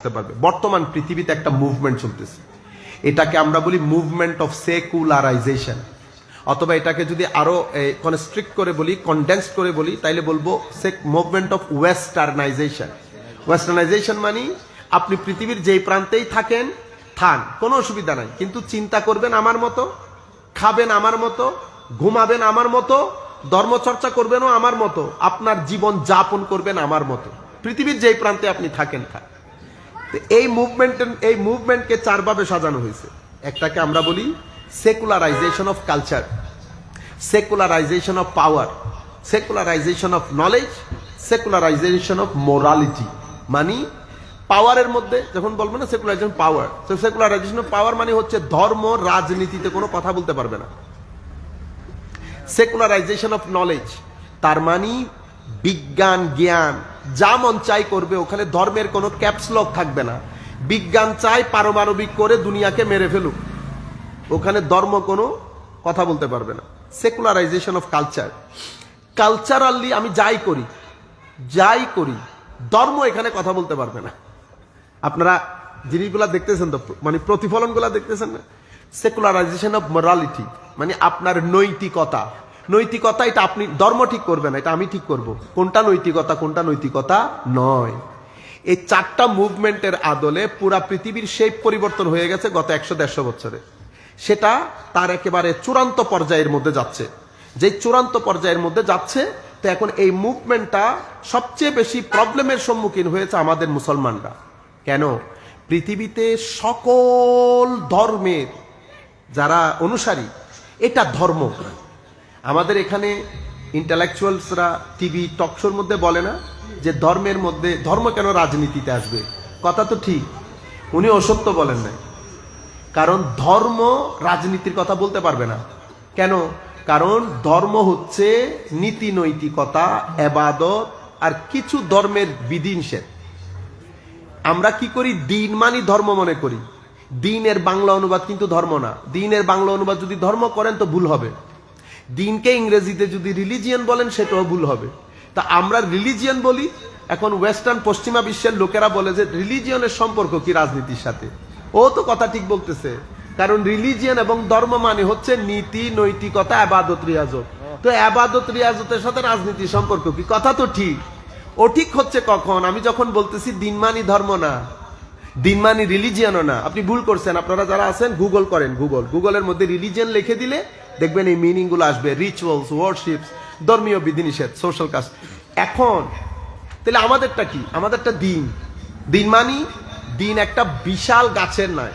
বুঝতে পারবে। বর্তমান পৃথিবীতে একটা মুভমেন্ট চলতেছে। এটাকে আমরা বলি মুভমেন্ট অফ সেকুলারাইজেশন অথবা এটাকে যদি আরও কনস্ট্রিক্ট করে বলি কনডেন্সড করে বলি, তাইলে বলব মুভমেন্ট অফ ওয়েস্টার্নাইজেশন ওয়েস্টার্নাইজেশন মানে আপনি পৃথিবীর যেই প্রান্তেই থাকেন, থান, কোনো অসুবিধা নাই। কিন্তু চিন্তা করবেন আমার মতো, খাবেন আমার মতো, ঘুমাবেন আমার মতো, ধর্মচর্চা করবেনও আমার মতো, আপনার জীবন যাপন করবেন আমার মতো। পৃথিবীর যেই প্রান্তে আপনি থাকেন, থাক। এই মুভমেন্ট এই মুভমেন্টকে চারভাবে সাজানো হয়েছে। একটাকে আমরা বলি secularisation of culture secularisation of power secularisation of knowledge secularisation of morality মানে পাওয়ারের মধ্যে যখন বলব না সেকুলারাইজেশন পাওয়ার তো সেকুলারাইজেশন অফ পাওয়ার মানে হচ্ছে ধর্ম, রাজনীতিতে কোনো কথা বলতে পারবে না। সেকুলারাইজেশন অফ নলেজ তার মানে বিজ্ঞান, জ্ঞান যা মন চাই করবে, ওখানে ধর্মের কোনো ক্যাপসলক থাকবে না। বিজ্ঞান চাই পারমাণবিক করে দুনিয়াকে মেরে ফেলুক। ওখানে ধর্ম কোনো কথা বলতে পারবে না। সেকুলারাইজেশন অফ কালচার কালচারালি আমি যাই করি যাই করি, ধর্ম এখানে কথা বলতে পারবে না। আপনারা জিনিসগুলা দেখতেছেন তো মানে প্রতিফলনগুলা দেখতেছেন না? সেকুলারাইজেশন অফ মোরালিটি মানে আপনার নৈতিকতা। নৈতিকতা, এটা আপনি, ধর্ম ঠিক করবেন এটা আমি ঠিক করব। কোনটা নৈতিকতা কোনটা নৈতিকতা নয়। এই চারটা মুভমেন্টের আদলে পুরা পৃথিবীর শেপ পরিবর্তন হয়ে গেছে গত একশো দেড়শো বছরে। সেটা তার একেবারে চূড়ান্ত পর্যায়ের মধ্যে যাচ্ছে। যে চূড়ান্ত পর্যায়ের মধ্যে যাচ্ছে, তো এখন এই মুভমেন্টটা সবচেয়ে বেশি প্রবলেমের সম্মুখীন হয়েছে আমাদের মুসলমানরা। কেন? পৃথিবীতে সকল ধর্মের যারা অনুসারী, এটা ধর্ম। আমাদের এখানে ইন্টালেকচুয়ালসরা টিভি টকশোর মধ্যে বলে না যে ধর্মের মধ্যে, ধর্ম কেন রাজনীতিতে আসবে? কথা তো ঠিক, উনি অসত্য বলেন না কারণ ধর্ম রাজনীতির কথা বলতে পারবে না। কেন? কারণ ধর্ম হচ্ছে নীতি নৈতিকতা, এবাদত আর কিছু ধর্মের বিধিনিষেধ আমরা কি করি? দিন মানি ধর্ম মনে করি। দিনের বাংলা অনুবাদ কিন্তু ধর্ম না। দিনের বাংলা অনুবাদ যদি ধর্ম করেন তো ভুল হবে। দিনকে ইংরেজিতে যদি রিলিজিয়ন বলেন, সেটাও ভুল হবে। তা আমরা রিলিজিয়ন বলি, এখন ওয়েস্টার্ন পশ্চিমা বিশ্বের লোকেরা বলে যে রিলিজিয়নের সম্পর্ক কি রাজনীতির সাথে? ও তো কথা ঠিক বলতেছে, কারণ রিলিজিয়ন এবং ধর্ম মানে হচ্ছে নীতি, নৈতিকতা, আবাদত, রিয়াজত। তো আবাদত, রিয়াজতের সাথে রাজনীতির সম্পর্ক কি? কথা তো ঠিক। ও ঠিক হচ্ছে কখন? আমি যখন বলতেছি দিনমানি ধর্ম না দিনমানি রিলিজিয়নও না। আপনি ভুল করছেন। আপনারা যারা আছেন গুগল করেন গুগল গুগলের মধ্যে রিলিজিয়ন লিখে দিলে দেখবেন এই মিনিংগুলো আসবে রিচুয়ালস ওয়ার্শিপস ধর্মীয় বিধিনিষেধ সোশ্যাল কাজ এখন, তাহলে আমাদেরটা কি? আমাদেরটা দিন। দিন মানি? দিন একটা বিশাল গাছের নয়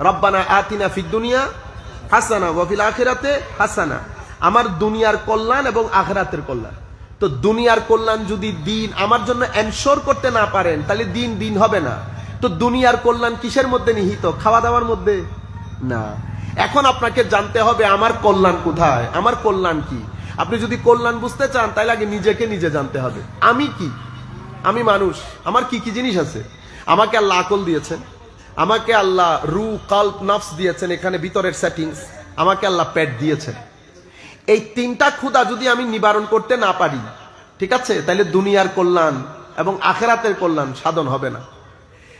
রব্বানা আতিনা দুনিয়া হাসানা ওয়াফিল আখিরাতে হাসানা। আমার দুনিয়ার কল্যাণ এবং আখরাতের কল্যাণ। তো দুনিয়ার কল্যাণ যদি দিন আমার জন্য এনশোর করতে না পারেন, তাহলে দিন দিন হবে না। তো দুনিয়ার কল্যাণ কিসের মধ্যে নিহিত? খাওয়া দাওয়ার মধ্যে? না। এখন আপনাকে জানতে হবে আমার কল্যাণ কোথায়? আমার কল্যাণ কি? আপনি যদি কল্যাণ বুঝতে চান, তাহলে আগে নিজেকে নিজে জানতে হবে। আমি কি? আমি মানুষ। আমার কি কি জিনিস আছে? আমাকে আল্লাহ আকল দিয়েছেন। আমাকে আল্লাহ রু, কাল্প, নফস দিয়েছেন এখানে ভিতরের সেটিংস আমাকে আল্লাহ পেট দিয়েছেন। এই তিনটা ক্ষুধা যদি আমি নিবারণ করতে না পারি, ঠিক আছে? তাহলে দুনিয়ার কল্যাণ এবং আখেরাতের কল্যাণ সাধন হবে না।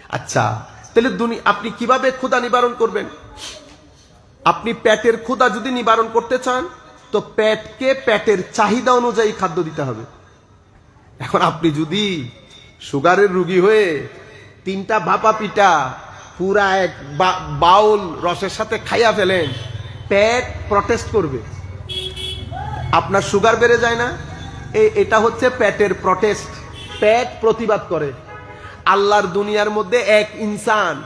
আচ্ছা তাহলে আপনি কীভাবে ক্ষুধা নিবারণ করবেন? আপনি পেটের ক্ষুধা যদি নিবারণ করতে চান, তো পেটকে পেটের চাহিদা অনুযায়ী খাদ্য দিতে হবে। এখন আপনি যদি সুগারের রুগী হয়ে তিনটা ভাপা পিঠা, পুরা এক বাউল রসের সাথে খাইয়া ফেলেন পেট প্রটেস্ট করবে। আপনার সুগার বেড়ে যায় না? এটা হচ্ছে পেটের প্রটেস্ট। পেট প্রতিবাদ করে। আল্লাহর দুনিয়ার মধ্যে এক ইনসান,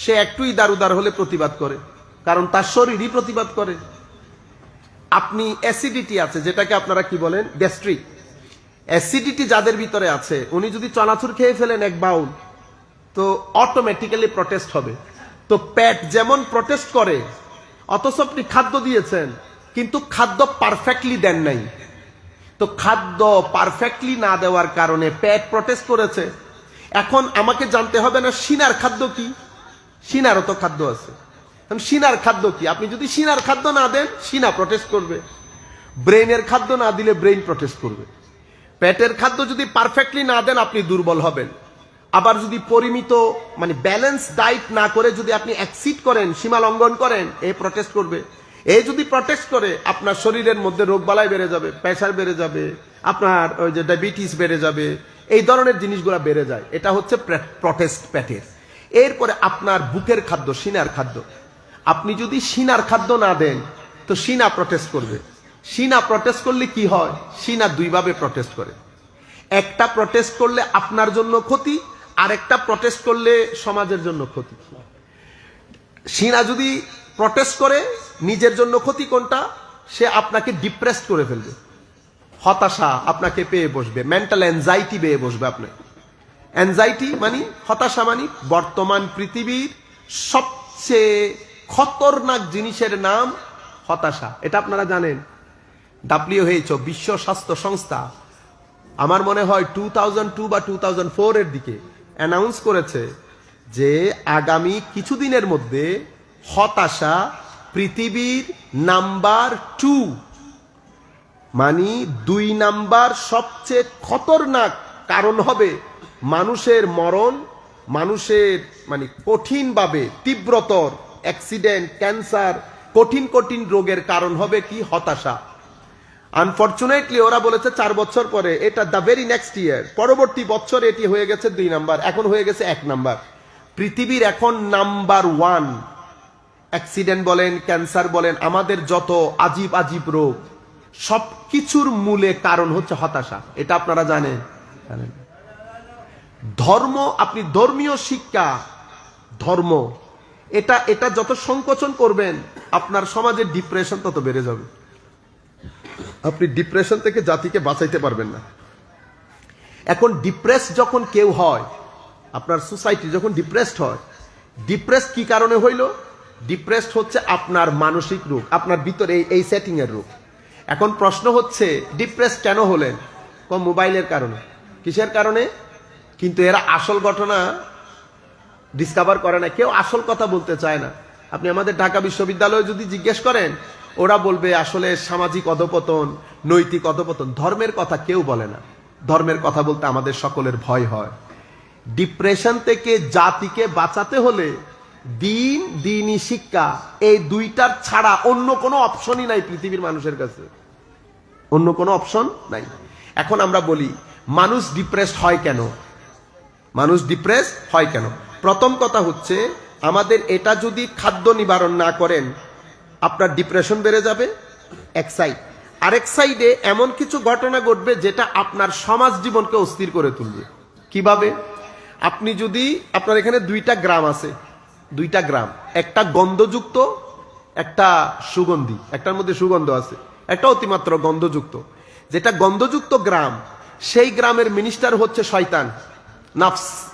সে একটুই দারুদার হলে প্রতিবাদ করে। কারণ তার শরীরই প্রতিবাদ করে। আপনি অ্যাসিডিটি আছে, যেটাকে আপনারা কি বলেন? গ্যাস্ট্রিক অ্যাসিডিটি যাদের ভিতরে আছে, উনি যদি চনাচুর খেয়ে ফেলেন এক বাউল, তো অটোমেটিক্যালি প্রটেস্ট হবে। তো পেট যেমন প্রটেস্ট করে, অথচ আপনি খাদ্য দিয়েছেন, কিন্তু খাদ্য পারফেক্টলি দেন নাই। তো খাদ্য পারফেক্টলি না দেওয়ার কারণে পেট প্রটেস্ট করেছে। এখন আমাকে জানতে হবে না, সিনার খাদ্য কি? সিনারও তো খাদ্য আছে। সিনার খাদ্য কি? আপনি যদি সিনার খাদ্য না দেন, সিনা প্রটেস্ট করবে। ব্রেনের খাদ্য না দিলে ব্রেন প্রটেস্ট করবে। পেটের খাদ্য যদি পারফেক্টলি না দেন, আপনি দুর্বল হবেন। আবার যদি পরিমিত মানে ব্যালেন্স ডাইট না করে যদি আপনি অ্যাক্সিড করেন, সীমা লঙ্ঘন করেন, এ প্রটেস্ট করবে। এ যদি প্রটেস্ট করে, আপনার শরীরের মধ্যে রোগবালাই বেড়ে যাবে প্রেশার বেড়ে যাবে, আপনার ওই যে ডায়াবেটিস বেড়ে যাবে, এই ধরনের জিনিসগুলো বেড়ে যায়। এটা হচ্ছে প্রটেস্ট প্যাটের এরপরে আপনার বুকের খাদ্য, সিনার খাদ্য। আপনি যদি সিনার খাদ্য না দেন, তো সিনা প্রটেস্ট করবে। সিনা প্রটেস্ট করলে কি হয়? সিনা দুইভাবে প্রটেস্ট করে। একটা প্রটেস্ট করলে আপনার জন্য ক্ষতি আর একটা প্রটেস্ট করলে সমাজের জন্য ক্ষতি। সিনা যদি প্রটেস্ট করে, নিজের জন্য ক্ষতি কোনটা? সে আপনাকে ডিপ্রেসড করে ফেলবে। হতাশা আপনাকে পেয়ে বসবে। মেন্টাল অ্যাংজাইটি পেয়ে বসবে আপনাকে অ্যাংজাইটি মানে হতাশা মানে বর্তমান পৃথিবীর সবচেয়ে খতরনাক জিনিসের নাম হতাশা। এটা আপনারা জানেন। ডাব্লিউ ডাব্লিউএইচ বিশ্ব স্বাস্থ্য সংস্থা আমার মনে হয় টু থাউজেন্ড টু বা টু থাউজেন্ড ফোর এর দিকে অ্যানাউন্স করেছে যে আগামী কিছুদিনের মধ্যে হতাশা পৃথিবীর নাম্বার টু মানে দুই নাম্বার সবচেয়ে খতরনাক কারণ হবে মানুষের মরণ, মানুষের মানে কঠিনভাবে তীব্রতর অ্যাক্সিডেন্ট, ক্যান্সার, কঠিন কঠিন রোগের কারণ হবে কি? হতাশা। আনফর্চুনেটলি ওরা বলেছে চার বছর পরে, এটা দ্য ভেরি নেক্সট ইয়ার পরবর্তী বছর এটি হয়ে গেছে দুই নাম্বার, এখন হয়ে গেছে এক নাম্বার। পৃথিবীর এখন নাম্বার ওয়ান। অ্যাক্সিডেন্ট বলেন, ক্যান্সার বলেন, আমাদের যত আজীব আজীব রোগ সব কিছুর মূলে কারণ হচ্ছে হতাশা। এটা আপনারা জানেন জানেন। ধর্ম, আপনি ধর্মীয় শিক্ষা, ধর্ম এটা এটা যত সংকোচন করবেন, আপনার সমাজের ডিপ্রেশন তত বেড়ে যাবে। আপনি ডিপ্রেশন থেকে জাতিকে বাঁচাইতে পারবেন না। এখন ডিপ্রেস যখন কেউ হয়, আপনার সোসাইটি যখন ডিপ্রেসড হয় ডিপ্রেস কি কারণে হইল? ডিপ্রেসড হচ্ছে আপনার মানসিক রোগ, আপনার ভিতরে এই এই সেটিং এর রোগ। এখন প্রশ্ন হচ্ছে ডিপ্রেস কেন হলেন? কোন মোবাইলের কারণে। কিসের কারণে? কিন্তু এরা আসল ঘটনা ডিসকভার করে না, কেউ আসল কথা বলতে চায় না। আপনি আমাদের ঢাকা বিশ্ববিদ্যালয়ে যদি জিজ্ঞেস করেন, ওরা বলবে আসলে সামাজিক অধপতন, নৈতিক অধপতন, ধর্মের কথা কেউ বলে না। ধর্মের কথা বলতে আমাদের সকলের ভয় হয়। ডিপ্রেশন থেকে জাতিকে বাঁচাতে হলে দিন, দিনই শিক্ষা, এই দুইটার ছাড়া অন্য কোনো অপশনই নাই পৃথিবীর মানুষের কাছে। অন্য কোনো অপশন নাই। এখন আমরা বলি, মানুষ ডিপ্রেসড হয় কেন? মানুষ ডিপ্রেস হয় কেন? প্রথম কথা হচ্ছে, আমাদের এটা যদি খাদ্য নিবারণ না করেন, আপনার ডিপ্রেশন বেড়ে যাবে, এক সাইড আরেক সাইডে এমন কিছু ঘটনা ঘটবে যেটা আপনার সমাজ জীবনকে অস্থির করে তুলবে। কীভাবে? আপনি যদি, আপনার এখানে দুইটা গ্রাম আছে, দুইটা গ্রাম। একটা গন্ধযুক্ত, একটা সুগন্ধি। একটার মধ্যে সুগন্ধ আছে। একটা অতিমাত্র গন্ধযুক্ত। যেটা গন্ধযুক্ত গ্রাম, সেই গ্রামের মিনিস্টার হচ্ছে শয়তান, নাফস।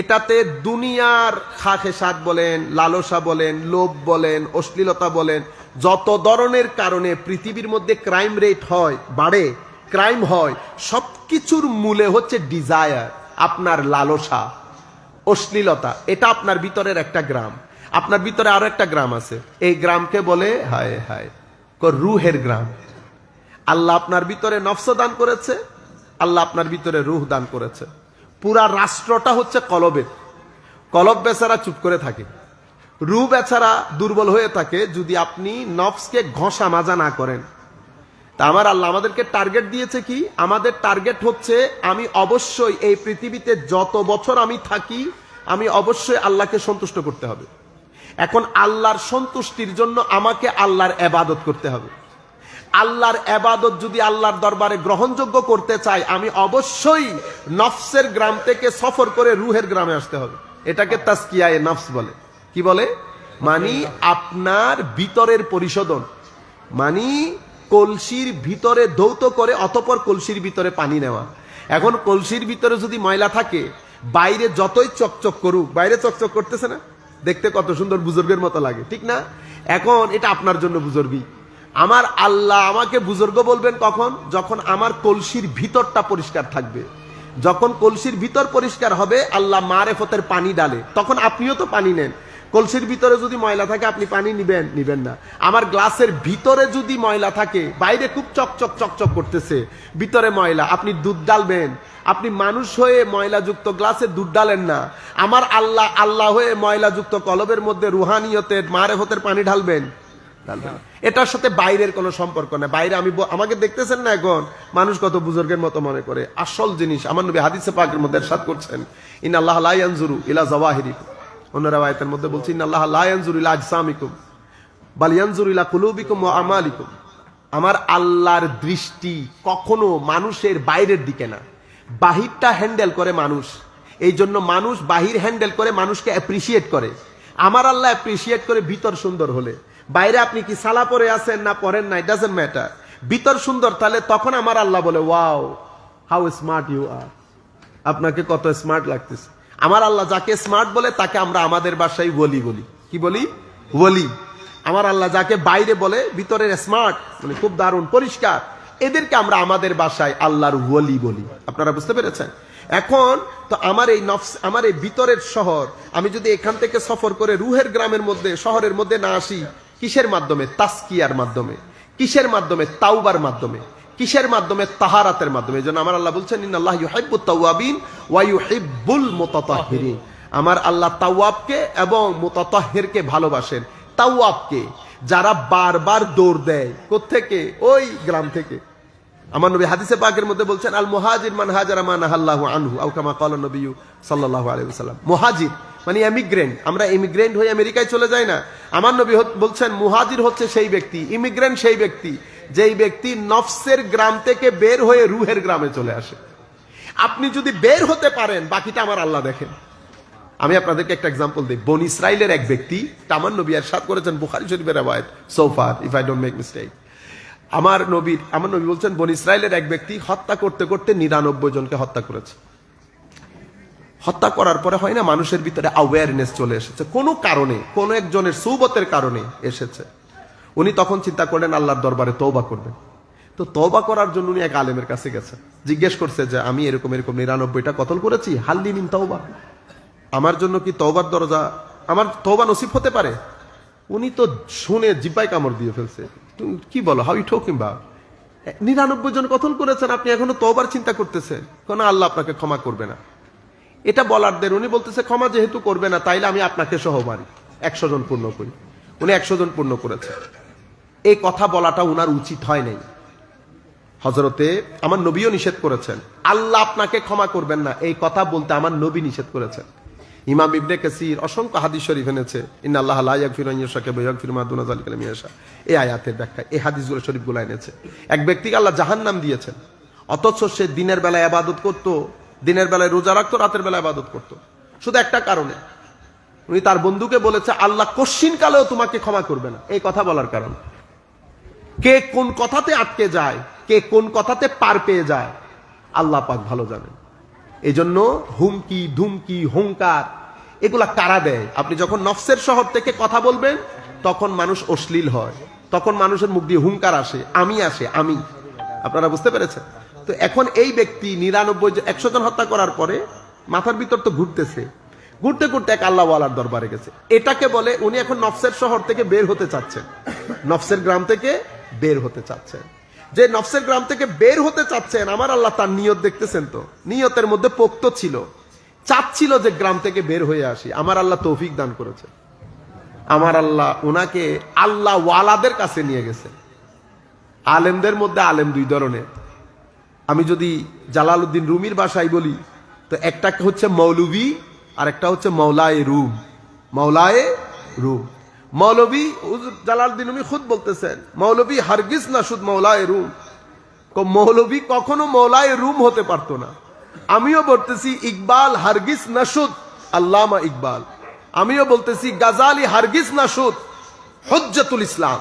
এটাতে দুনিয়ার খাখে সাদ বলেন, লালসা বলেন, লোভ বলেন, অশ্লীলতা বলেন, যত ধরনের কারণে পৃথিবীর মধ্যে ক্রাইম রেট হয়, বাড়ে ক্রাইম হয়, সবকিছুর মূলে হচ্ছে ডিজায়ার আপনার লালসা, অশ্লীলতা। এটা আপনার ভিতরের একটা গ্রাম। আপনার ভিতরে আরও একটা গ্রাম আছে। এই গ্রামকে বলে, হায় হায় রুহের গ্রাম। আল্লাহ আপনার ভিতরে নফস দান করেছে, আল্লাহ আপনার ভিতরে রুহ দান করেছে। পুরা রাষ্ট্রটা হচ্ছে কলবের কলব বেচারা চুপ করে থাকে। রু বেচারা দুর্বল হয়ে থাকে যদি আপনি নফসকে ঘষা মাজা না করেন। তা আমার আল্লাহ আমাদেরকে টার্গেট দিয়েছে কি? আমাদের টার্গেট হচ্ছে আমি অবশ্যই এই পৃথিবীতে যত বছর আমি থাকি, আমি অবশ্যই আল্লাহকে সন্তুষ্ট করতে হবে। এখন আল্লাহর সন্তুষ্টির জন্য আমাকে আল্লাহর এবাদত করতে হবে। আল্লাহর এবাদত যদি আল্লাহর দরবারে গ্রহণযোগ্য করতে চাই, আমি অবশ্যই নফসের গ্রাম থেকে সফর করে রুহের গ্রামে আসতে হবে। এটাকে তাস্কিয়ায় নফস বলে। কি বলে? মানে আপনার ভিতরের পরিশোধন। মানে কলসির ভিতরে ধৌত করে, অতপর কলসির ভিতরে পানি নেওয়া। এখন কলসির ভিতরে যদি ময়লা থাকে, বাইরে যতই চকচক করুক, বাইরে চকচক করতেছে না? দেখতে কত সুন্দর বুজুর্গের মতো লাগে, ঠিক না? এখন এটা আপনার জন্য বুজুর্গই। আমার আল্লাহ আমাকে বুজুর্গ বলবেন কখন? যখন আমার কলসির ভিতরটা পরিষ্কার থাকবে। যখন কলসির ভিতর পরিষ্কার হবে, আল্লাহ মারেফতের পানি ডালে। তখন আপনিও তো পানি নেন। কলসির ভিতরে যদি ময়লা থাকে, আপনি পানি নিবেন নিবেন না। আমার গ্লাসের ভিতরে যদি ময়লা থাকে, বাইরে খুব চকচক চকচক করতেছে। ভিতরে ময়লা। আপনি দুধ ডালবেন। আপনি মানুষ হয়ে ময়লাযুক্ত গ্লাসে দুধ ডালেন না। আমার আল্লাহ আল্লাহ হয়ে ময়লাযুক্ত কলবের মধ্যে রুহানিয়তের, মারেফতের পানি ঢালবেন। এটার সাথে বাইরের কোনো সম্পর্ক না বাইরে আমি আমাকে দেখতেছেন না এখন? মানুষ কত বুজুর্গের মতো মনে করে। আসল জিনিস, আমার নবী হাদিসে পাকের মধ্যে সাত করছেন ইন আল্লাহ লাইয়ানজুরু ইলা জাওয়াহিরিকুম। অন্য রাওয়ায়াতের মধ্যে বলছি ইন আল্লাহ লাইয়ানজুরু ইলা আজসামিকুম, বাল ইয়ানজুরু ইলা কুলুবিকুম ওয়া আমালিকুম। আমার আল্লাহর দৃষ্টি কখনো মানুষের বাইরের দিকে না। বাহিরটা হ্যান্ডেল করে মানুষ। এই জন্য মানুষ বাহির হ্যান্ডেল করে মানুষকে অ্যাপ্রিসিয়েট করে। আমার আল্লাহ অ্যাপ্রিসিয়েট করে ভিতর সুন্দর হলে। বাইরে আপনি কি সালা পরে আছেন না পরেন না ডাজেন্ট ম্যাটার ভিতর সুন্দর, তাহলে তখন আমার আল্লাহ বলে wow how smart you are আপনাকে কত স্মার্ট লাগতেছে। আমার আল্লাহ যাকে স্মার্ট বলে, তাকে আমরা আমাদের বাসায় বলি বলি। কি বলি? বলি আমার আল্লাহ যাকে বাইরে বলে, ভিতরের স্মার্ট মানে খুব দারুণ, পরিষ্কার, এদেরকে আমরা আমাদের বাসায় আল্লাহর ওলি বলি। আপনারা বুঝতে পেরেছেন? এখন, তো আমার এই নফস, আমার এই ভিতরের শহর, আমি যদি এখান থেকে সফর করে রুহের গ্রামের মধ্যে, শহরের মধ্যে না আসি কিসের মাধ্যমে? তাস্কিয়ার মাধ্যমে। কিসের মাধ্যমে? তাওবার মাধ্যমে। কিসের মাধ্যমে? তাহারাতের মাধ্যমে। জন্য আমার আল্লাহ বলছেন ইন আল্লাহ ইউহিব্বুত তাওয়াবিন ওয়া ইউহিব্বুল মুতাতাহহিরিন আমার আল্লাহ তাওয়াবকে এবং মুতাতাহহিরকে ভালোবাসেন। তাওয়াবকে, যারা বারবার দৌড় দেয়। কোত্থেকে? ওই গ্রাম থেকে। আমার নবী হাদিসে পাকের মধ্যে বলছেন, আল মুহাজির মান হাজারা মান আল্লাহু আনহু। আও কামা ক্বালা নবী সাল্লাল্লাহু আলাইহি ওয়াসাল্লাম। মুহাজির মানে ইমিগ্রেন্ট আমরা ইমিগ্রেন্ট হয়ে আমেরিকায় চলে যাই না। আমার নবী বলছেন, মুহাজির হচ্ছে সেই ব্যক্তি ইমিগ্রেন্ট সেই ব্যক্তি, যেই ব্যক্তি নফসের গ্রাম থেকে বের হয়ে রুহের গ্রামে চলে আসে। আপনি যদি বের হতে পারেন, বাকিটা আমার আল্লাহ দেখেন। আমি আপনাদেরকে একটা এক্সাম্পল দিই। বন ইসরায়েলের এক ব্যক্তি তামান নবী আর সাত করেছেন বুখারি শরীফের রেওয়ায়ত সোফার if I don't make mistake আমার নবীর আমার নবী বলছেন, বন ইসরায়েলের এক ব্যক্তি হত্যা করতে করতে নিরানব্বই জনকে হত্যা করেছে। হত্যা করার পরে হয় না মানুষের ভিতরে অ্যাওয়ারনেস চলে এসেছে? কোনো কারণে, কোনো একজনের সৌবতের কারণে এসেছে। উনি তখন চিন্তা করলেন, আল্লাহর দরবারে তৌবা করবেন। তো তৌবা করার জন্য উনি এক আলেমের কাছে গেছে জিজ্ঞেস করছে যে, আমি এরকম এরকম নিরানব্বইটা কতল করেছি? হাল্লি নিন তৌবা আমার জন্য কি তৌবার দরজা, আমার তৌবা নসিব হতে পারে? উনি তো শুনে জিব্বাই কামড় দিয়ে ফেলছে। তুমি কি বলো, হাউ ইউ ঠকিং বা? নিরানব্বই জন কতল করেছেন? আপনি এখনও তৌবার চিন্তা করতেছেন। কোন আল্লাহ আপনাকে ক্ষমা করবে না। এটা বলার দের উনি বলতেছে, ক্ষমা যেহেতু করবে না, তাইলে আমি আপনাকে সহ মারি একশো জন পূর্ণ করি। উনি একশো জন পূর্ণ করেছে। এই কথা বলাটা উনার উচিত হয় নাই। হজরতে আমার নবীও নিষেধ করেছেন। আল্লাহ আপনাকে ক্ষমা করবেন না। এই কথা বলতে আমার নবী নিষেধ করেছেন। ইমাম ইবনে কাসির অসংখ্য হাদিস শরীফ এনেছে ইন আল্লাহ দুনা ইয়াশা। এই আয়াতের ব্যাখ্যা, এই হাদিসগুলো শরীফগুলো এনেছে। এক ব্যক্তিকে আল্লাহ জাহান্নাম দিয়েছেন। অথচ সে দিনের বেলায় আবাদত করত দিনের বেলায় রোজা রাখতো, রাতের বেলায় আবাদত করতো। শুধু একটা কারণে। উনি তার বন্ধুকে বলেছে, আল্লাহ কশ্চিন কালেও তোমাকে ক্ষমা করবে না। এই কথা বলার কারণ। কে কোন কথাতে আটকে যায়, কে কোন কথাতে পার পেয়ে যায়, আল্লাহ পাক ভালো জানেন। এই জন্য হুমকি, ধুমকি হুঙ্কার এগুলা কারা দেয়? আপনি যখন নফসের শহর থেকে কথা বলবেন, তখন মানুষ অশ্লীল হয়। তখন মানুষের মুখ দিয়ে হুঙ্কার আসে, আমি আসে, আমি। আপনারা বুঝতে পেরেছেন? তো এখন এই ব্যক্তি নিরানব্বই একশো জন হত্যা করার পরে মাথার ভিতর তো ঘুরতেছে। ঘুরতে ঘুরতে এক আল্লাহওয়ালার দরবারে গেছে। এটাকে বলে উনি এখন নফসের শহর থেকে বের হতে চাচ্ছেন। নফসের গ্রাম থেকে বের হতে চাচ্ছেন। যে নফসের গ্রাম থেকে বের হতে চাচ্ছেন, আমার আল্লাহ তার নিয়ত দেখতেছেন তো। নিয়তের মধ্যে পোক্ত ছিল। চাচ্ছিল যে গ্রাম থেকে বের হয়ে আসি। আমার আল্লাহ তৌফিক দান করেছে। আমার আল্লাহ ওনাকে আল্লাহ ওয়ালাদের কাছে নিয়ে গেছে। আলেমদের মধ্যে আলেম দুই ধরনের। আমি যদি জালালউদ্দিন রুমির বাসায় বলি, তো একটা হচ্ছে মৌলভী আর একটা হচ্ছে মৌলায়ে রুম। মৌলায়ে রুম। মৌলভী হুজুর জালালউদ্দিন রুমি খুদ বলতেছেন, মৌলভী হারগিস না শুধু মৌলায়ে রুম? মৌলভী কখনো মৌলায়ে রুম হতে পারতো না। আমিও বলতেছি, ইকবাল হারগিস নাসুদ আল্লামা ইকবাল। আমিও বলতেছি, গাজালি হারগিস নাসুদ হজ্জাতুল ইসলাম।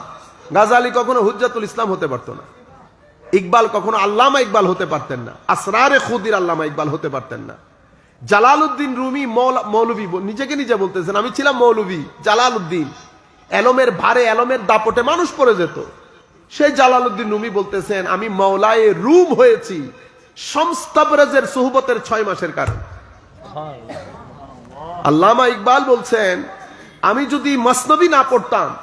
গাজালি কখনো হুজ্জাতুল ইসলাম হতে পারতো না। ইকবাল কখনো আল্লামা ইকবাল হতে পারতেন না। আসরারে খুদির আল্লামা ইকবাল হতে পারতেন না। জালালউদ্দিন রুমি মৌলা- মৌলভী ব- নিজেকে নিজে বলতেছেন আমি ছিলাম মৌলভী জালালউদ্দিন। এলমের ভারে এলমের দাপটে মানুষ পড়ে যেত। সেই জালালউদ্দিন রুমি বলতেছেন আমি মৌলায়ে রুম হয়েছি সমস্তাবরাজের সুহবতের ছয় মাসের কারণ। আল্লামা ইকবাল বলছেন আমি যদি মসনবী না পড়তাম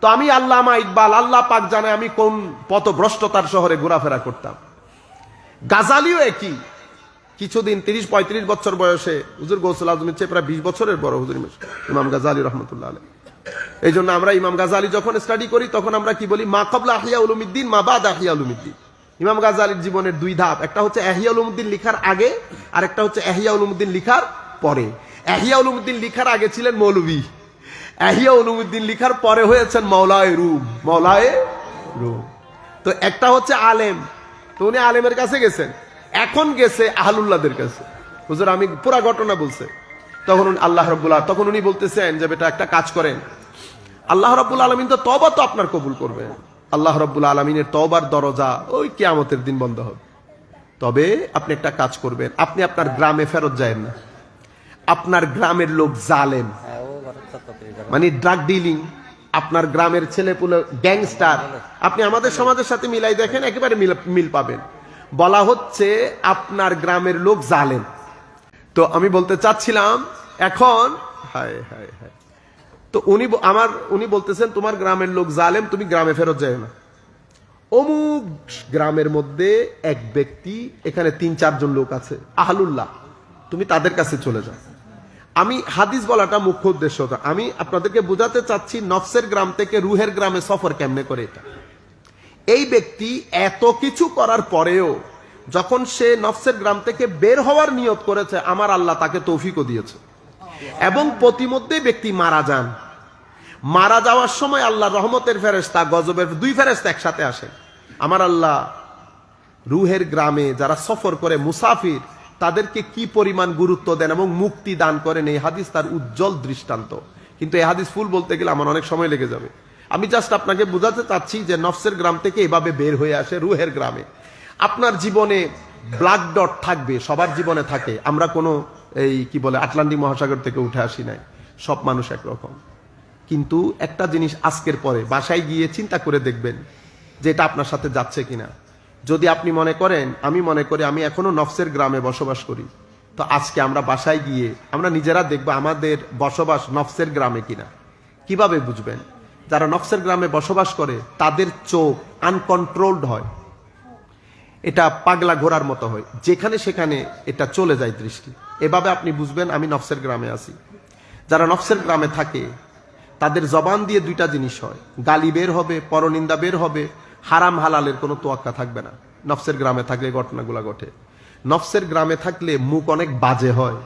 তো আমি আল্লামা ইকবাল, আল্লাহ পাক জানে আমি কোন পথভ্রষ্টতার শহরে ঘোরাফেরা করতাম। গাজালিও একই। কিছুদিন তিরিশ পঁয়ত্রিশ বছর বয়সে হুজুর গৌসুল আজমের চেয়ে প্রায় বিশ বছরের বড় হুজুর ইমাম গাজালি রহমতুল্লাহ আলাই এই জন্য আমরা ইমাম গাজালি যখন স্টাডি করি, তখন আমরা কি বলি? মা কবলা আহিয়া উলুমিদ্দিন, মা বাদ আহিয়া উলুমিদ্দিন। ইমাম গাজালির জীবনের দুই ধাপ। একটা হচ্ছে আহিয়া উলুমুদ্দিন লিখার আগে আর একটা হচ্ছে আহিয়া উলুমুদ্দিন লিখার পরে। আহিয়া উলুমুদ্দিন লিখার আগে ছিলেন মৌলভী। আহিয়া উলুমুদ্দিন লিখার পরে হয়েছেন মৌলায় রুম মৌলায় রুম। তো একটা হচ্ছে আলেম। তো উনি আলেমের কাছে গেছেন। এখন গেছে আহলুল্লাহদের কাছে। হুজুর, আমি পুরা ঘটনা বলছে। তখন আল্লাহ রব্বুল্লাহ তখন উনি বলতেছেন যে, বেটা, একটা কাজ করেন। আল্লাহ রব্বুল আলমিন তো তবা তো আপনার কবুল করবে। আল্লাহ রব্বুল আলমিনের তবার দরজা ওই কেয়ামতের দিন বন্ধ হবে। তবে আপনি একটা কাজ করবেন। আপনি আপনার গ্রামে ফেরত যায় না। আপনার গ্রামের লোক জালেম হ্যাঁ ও ঘরের ছাত্রী ঘরে মানে ড্রাগ ডিলিং আপনার গ্রামের ছেলেপুলে গ্যাংস্টার আপনি আমাদের সমাজের সাথে মিলাই দেখেন, একেবারে মিল পাবেন। বলা হচ্ছে আপনার গ্রামের লোক জালেন তো আমি বলতে চাচ্ছিলাম, এখন, হায় হায় হায়। তো উনি আমার, উনি বলতেছেন, তোমার গ্রামের লোক জালেম, তুমি গ্রামে ফেরত যায় না। অমুক গ্রামের মধ্যে এক ব্যক্তি, এখানে তিন, চারজন লোক আছে। আহলুল্লাহ, তুমি তাদের কাছে চলে যাও। আমি হাদিস বলাটা মুখ্য উদ্দেশ্য। আমি আপনাদেরকে বোঝাতে চাচ্ছি নফসের গ্রাম থেকে রুহের গ্রামে সফর কেমনে করে এটা। এই ব্যক্তি এত কিছু করার পরেও যখন সে নফসের গ্রাম থেকে বের হওয়ার নিয়ত করেছে, আমার আল্লাহ তাকে তৌফিকও দিয়েছে। এবং প্রতিমধ্যে ব্যক্তি মারা যান। মারা যাওয়ার সময় আল্লাহ রহমতের ফেরেস্তা গজবের দুই ফেরেস্তা একসাথে আসেন। আমার আল্লাহ রুহের গ্রামে যারা সফর করে, মুসাফির তাদেরকে কি পরিমাণ গুরুত্ব দেন এবং মুক্তি দান করেন, এই হাদিস তার উজ্জ্বল দৃষ্টান্ত। কিন্তু এই হাদিস ফুল বলতে গেলে আমার অনেক সময় লেগে যাবে। আমি জাস্ট আপনাকে বোঝাতে চাচ্ছি যে নফসের গ্রাম থেকে এভাবে বের হয়ে আসে রুহের গ্রামে। আপনার জীবনে ব্ল্যাক ডট থাকবে, সবার জীবনে থাকে। আমরা কোনো এই কি বলে আটলান্টিক মহাসাগর থেকে উঠে আসি নাই। সব মানুষ একরকম। কিন্তু একটা জিনিস আজকের পরে, বাসায় গিয়ে চিন্তা করে দেখবেন যে এটা আপনার সাথে যাচ্ছে কিনা। যদি আপনি মনে করেন, আমি মনে করি আমি এখনও নফসের গ্রামে বসবাস করি, তো আজকে আমরা বাসায় গিয়ে আমরা নিজেরা দেখব আমাদের বসবাস নফসের গ্রামে কিনা। কীভাবে বুঝবেন? যারা নফসের গ্রামে বসবাস করে, তাদের চোখ আনকন্ট্রোলড হয়। এটা পাগলা ঘোরার মতো হয়। যেখানে সেখানে এটা চলে যায় দৃষ্টি। এভাবে আপনি বুঝবেন, আমি নফসের গ্রামে আছি। যারা নফসের গ্রামে থাকে, তাদের জবান দিয়ে দুইটা জিনিস হয়। গালি বের হবে, পরনিন্দা বের হবে হারাম হালালের কোনো তোয়াক্কা থাকবে না। নফসের গ্রামে থাকলে ঘটনাগুলা ঘটে। নফসের গ্রামে থাকলে মুখ অনেক বাজে হয়।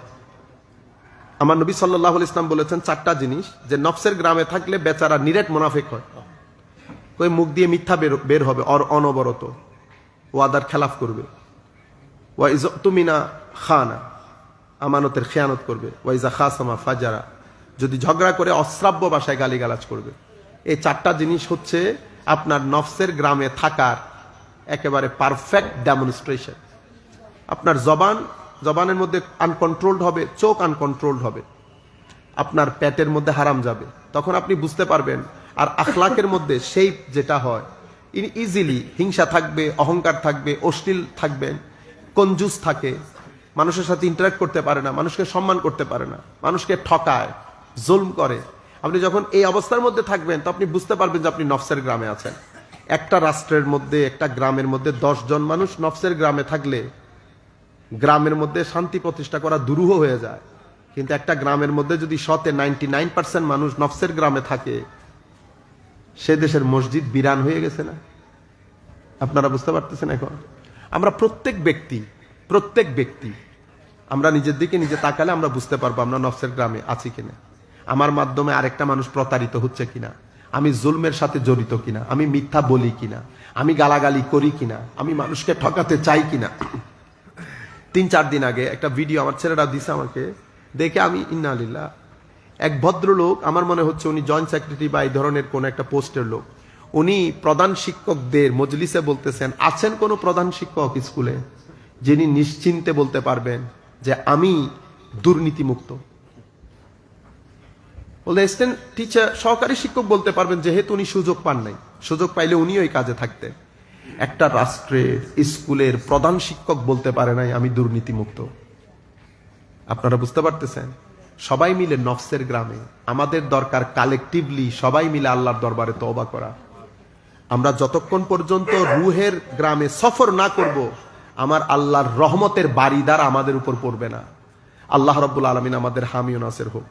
আমার নবী সাল্লাহ ইসলাম বলেছেন চারটা জিনিস, যে নফসের গ্রামে থাকলে বেচারা নিরেট মোনাফেক হয়। ওই মুখ দিয়ে মিথ্যা বের হবে, অর অনবরত। ওয়াদার খেলাফ করবে। তুমিনা খানা, আমানতের খেয়ানত করবে। ওয়াইজা খাসামা ফাজারা, যদি ঝগড়া করে অশ্রাব্য ভাষায় গালিগালাজ করবে। এই চারটা জিনিস হচ্ছে আপনার নফসের গ্রামে থাকার একেবারে পারফেক্ট ডেমনস্ট্রেশন আপনার জবান, জবানের মধ্যে আনকন্ট্রোলড হবে, চোখ আনকন্ট্রোলড হবে। আপনার পেটের মধ্যে হারাম যাবে। তখন আপনি বুঝতে পারবেন, আর আখলাকের মধ্যে সেই যেটা হয় ইন ইজিলি হিংসা থাকবে, অহংকার থাকবে, অশ্লীল থাকবেন কঞ্জুস থাকে। মানুষের সাথে ইন্টারাক্ট করতে পারে না, মানুষকে সম্মান করতে পারে না। মানুষকে ঠকায়, জুলম করে। আপনি যখন এই অবস্থার মধ্যে থাকবেন, তো আপনি বুঝতে পারবেন যে আপনি নফসের গ্রামে আছেন। একটা রাষ্ট্রের মধ্যে, একটা গ্রামের মধ্যে জন মানুষ নফসের গ্রামে থাকলে গ্রামের মধ্যে শান্তি প্রতিষ্ঠা করা দুরূহ হয়ে যায়। কিন্তু একটা গ্রামের মধ্যে যদি শতে নাইনটি নাইন পার্সেন্ট মানুষ নফসের গ্রামে থাকে, সে দেশের মসজিদ বিরান হয়ে গেছে না? আপনারা বুঝতে পারতেছেন এখন? আমরা প্রত্যেক ব্যক্তি প্রত্যেক ব্যক্তি, আমরা নিজের দিকে নিজে তাকালে আমরা বুঝতে পারব আমরা নফসের গ্রামে আছি কিনা। আমার মাধ্যমে আরেকটা মানুষ প্রতারিত হচ্ছে কিনা? আমি জুলমের সাথে জড়িত কিনা? আমি মিথ্যা বলি কিনা? আমি গালাগালি করি কিনা? আমি মানুষকে ঠকাতে চাই কিনা? তিন, চার দিন আগে একটা ভিডিও আমার ছেলেরা দিছে আমাকে, দেখে আমি ইন্নালিল্লাহ এক ভদ্রলোক, আমার মনে হচ্ছে উনি জয়েন্ট সেক্রেটারি বা এই ধরনের কোন একটা পোস্টের লোক। উনি প্রধান শিক্ষকদের মজলিসে বলতেছেন, আছেন কোনো প্রধান শিক্ষক স্কুলে যিনি নিশ্চিন্তে বলতে পারবেন যে আমি দুর্নীতিমুক্ত? অ্যাসিস্ট্যান্ট টিচার সহকারী শিক্ষক বলতে পারবেন, যেহেতু উনি সুযোগ পান নাই। সুযোগ পাইলে উনি ওই কাজে থাকতেন। একটা রাষ্ট্রের স্কুলের প্রধান শিক্ষক বলতে পারে নাই, আমি দুর্নীতিমুক্ত। আপনারা বুঝতে পারতেছেন? সবাই মিলে নফসের গ্রামে, আমাদের দরকার কালেকটিভলি সবাই মিলে আল্লাহর দরবারে তওবা করা। আমরা যতক্ষণ পর্যন্ত রুহের গ্রামে সফর না করব, আমার আল্লাহর রহমতের বাড়িদার আমাদের উপর পড়বে না। আল্লাহ রব্বুল আলমিন আমাদের হামিও নাসের হোক।